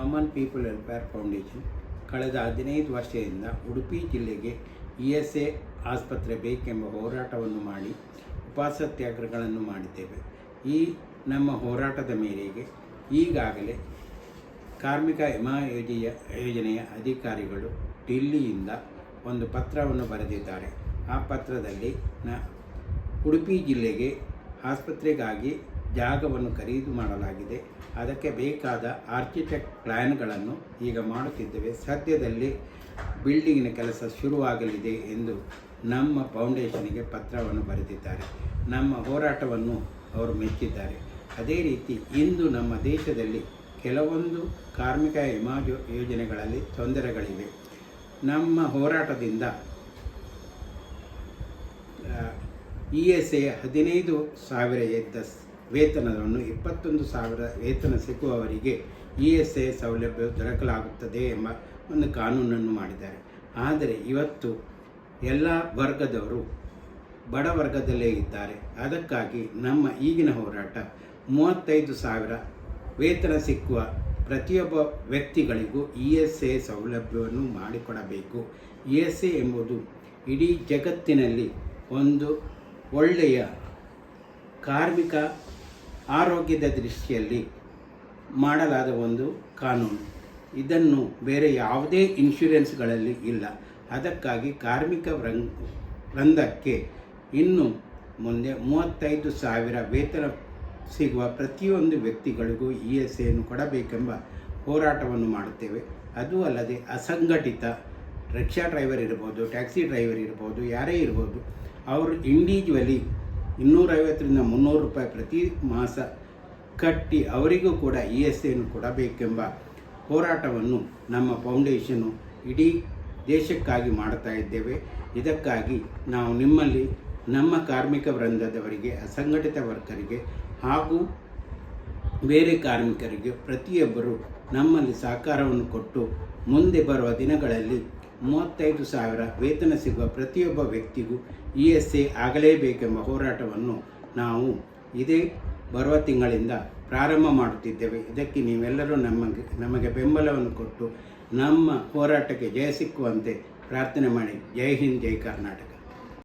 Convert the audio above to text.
Common people welfare foundation ಕಳೆದ ಹದಿನೈದು ವರ್ಷದಿಂದ ಉಡುಪಿ ಜಿಲ್ಲೆಗೆ ಇ ಎಸ್ ಎ ಆಸ್ಪತ್ರೆ ಬೇಕೆಂಬ ಹೋರಾಟವನ್ನು ಮಾಡಿ ಉಪವಾಸತ್ಯಾಗ್ರಹಗಳನ್ನು ಮಾಡಿದ್ದೇವೆ. ಈ ನಮ್ಮ ಹೋರಾಟದ ಮೇರೆಗೆ ಈಗಾಗಲೇ ಕಾರ್ಮಿಕ ವಿಮಾ ಯೋಜನೆಯ ಯೋಜನೆಯ ಅಧಿಕಾರಿಗಳು ಡೆಲ್ಲಿಯಿಂದ ಒಂದು ಪತ್ರವನ್ನು ಬರೆದಿದ್ದಾರೆ. ಆ ಪತ್ರದಲ್ಲಿ ನ ಉಡುಪಿ ಜಿಲ್ಲೆಗೆ ಆಸ್ಪತ್ರೆಗಾಗಿ ಜಾಗವನ್ನು ಖರೀದಿ ಮಾಡಲಾಗಿದೆ. ಅದಕ್ಕೆ ಬೇಕಾದ ಆರ್ಕಿಟೆಕ್ಟ್ ಪ್ಲ್ಯಾನ್ಗಳನ್ನು ಈಗ ಮಾಡುತ್ತಿದ್ದೇವೆ. ಸದ್ಯದಲ್ಲಿ ಬಿಲ್ಡಿಂಗಿನ ಕೆಲಸ ಶುರುವಾಗಲಿದೆ ಎಂದು ನಮ್ಮ ಫೌಂಡೇಶನ್ಗೆ ಪತ್ರವನ್ನು ಬರೆದಿದ್ದಾರೆ. ನಮ್ಮ ಹೋರಾಟವನ್ನು ಅವರು ಮೆಚ್ಚಿದ್ದಾರೆ. ಅದೇ ರೀತಿ ಇಂದು ನಮ್ಮ ದೇಶದಲ್ಲಿ ಕೆಲವೊಂದು ಕಾರ್ಮಿಕ ವಿಮಾ ಯೋಜನೆಗಳಲ್ಲಿ ತೊಂದರೆಗಳಿವೆ. ನಮ್ಮ ಹೋರಾಟದಿಂದ ಇ ಎಸ್ ಎ ಹದಿನೈದು ಸಾವಿರ ಎದ್ದ ಸ್- ವೇತನವನ್ನು ಇಪ್ಪತ್ತೊಂದು ಸಾವಿರ ವೇತನ ಸಿಗುವವರಿಗೆ ಇ ಎಸ್ ಐ ಸೌಲಭ್ಯ ದೊರಕಲಾಗುತ್ತದೆ ಎಂಬ ಒಂದು ಕಾನೂನನ್ನು ಮಾಡಿದ್ದಾರೆ. ಆದರೆ ಇವತ್ತು ಎಲ್ಲ ವರ್ಗದವರು ಬಡ ವರ್ಗದಲ್ಲೇ ಇದ್ದಾರೆ. ಅದಕ್ಕಾಗಿ ನಮ್ಮ ಈಗಿನ ಹೋರಾಟ ಮೂವತ್ತೈದು ಸಾವಿರ ವೇತನ ಸಿಕ್ಕುವ ಪ್ರತಿಯೊಬ್ಬ ವ್ಯಕ್ತಿಗಳಿಗೂ ಇ ಎಸ್ ಎ ಸೌಲಭ್ಯವನ್ನು ಮಾಡಿಕೊಡಬೇಕು. ಇ ಎಸ್ ಎ ಎಂಬುದು ಇಡೀ ಜಗತ್ತಿನಲ್ಲಿ ಒಂದು ಒಳ್ಳೆಯ ಕಾರ್ಮಿಕ ಆರೋಗ್ಯದ ದೃಷ್ಟಿಯಲ್ಲಿ ಮಾಡಲಾದ ಒಂದು ಕಾನೂನು. ಇದನ್ನು ಬೇರೆ ಯಾವುದೇ ಇನ್ಶೂರೆನ್ಸ್ಗಳಲ್ಲಿ ಇಲ್ಲ. ಅದಕ್ಕಾಗಿ ಕಾರ್ಮಿಕ ವೃಂಗ್ ವೃಂದಕ್ಕೆ ಇನ್ನು ಮುಂದೆ ಮೂವತ್ತೈದು ಸಾವಿರ ವೇತನ ಸಿಗುವ ಪ್ರತಿಯೊಂದು ವ್ಯಕ್ತಿಗಳಿಗೂ ಇ ಎಸ್ ಎಯನ್ನು ಕೊಡಬೇಕೆಂಬ ಹೋರಾಟವನ್ನು ಮಾಡುತ್ತೇವೆ. ಅದು ಅಲ್ಲದೆ ಅಸಂಘಟಿತ ರಿಕ್ಷಾ ಡ್ರೈವರ್ ಇರ್ಬೋದು, ಟ್ಯಾಕ್ಸಿ ಡ್ರೈವರ್ ಇರ್ಬೋದು, ಯಾರೇ ಇರ್ಬೋದು, ಅವರು ಇಂಡಿವಿಜುವಲಿ ಇನ್ನೂರೈವತ್ತರಿಂದ ಮುನ್ನೂರು ರೂಪಾಯಿ ಪ್ರತಿ ಮಾಸ ಕಟ್ಟಿ ಅವರಿಗೂ ಕೂಡ ಇ ಎಸ್ ಐನ್ನು ಕೊಡಬೇಕೆಂಬ ಹೋರಾಟವನ್ನು ನಮ್ಮ ಫೌಂಡೇಶನ್ನು ಇಡೀ ದೇಶಕ್ಕಾಗಿ ಮಾಡ್ತಾ ಇದ್ದೇವೆ. ಇದಕ್ಕಾಗಿ ನಾವು ನಿಮ್ಮಲ್ಲಿ, ನಮ್ಮ ಕಾರ್ಮಿಕ ವೃಂದದವರಿಗೆ, ಅಸಂಘಟಿತ ವರ್ಗರಿಗೆ ಹಾಗೂ ಬೇರೆ ಕಾರ್ಮಿಕರಿಗೆ ಪ್ರತಿಯೊಬ್ಬರು ನಮ್ಮಲ್ಲಿ ಸಹಕಾರವನ್ನು ಕೊಟ್ಟು ಮುಂದೆ ಬರುವ ದಿನಗಳಲ್ಲಿ ಮೂವತ್ತೈದು ಸಾವಿರ ವೇತನ ಸಿಗುವ ಪ್ರತಿಯೊಬ್ಬ ವ್ಯಕ್ತಿಗೂ ಇ ಎಸ್ ಎ ಆಗಲೇಬೇಕೆಂಬ ಹೋರಾಟವನ್ನು ನಾವು ಇದೇ ಬರುವ ತಿಂಗಳಿಂದ ಪ್ರಾರಂಭ ಮಾಡುತ್ತಿದ್ದೇವೆ. ಇದಕ್ಕೆ ನೀವೆಲ್ಲರೂ ನಮಗೆ ನಮಗೆ ಬೆಂಬಲವನ್ನು ಕೊಟ್ಟು ನಮ್ಮ ಹೋರಾಟಕ್ಕೆ ಜಯ ಸಿಕ್ಕುವಂತೆ ಪ್ರಾರ್ಥನೆ ಮಾಡಿ. ಜೈ ಹಿಂದ್, ಜೈ ಕರ್ನಾಟಕ.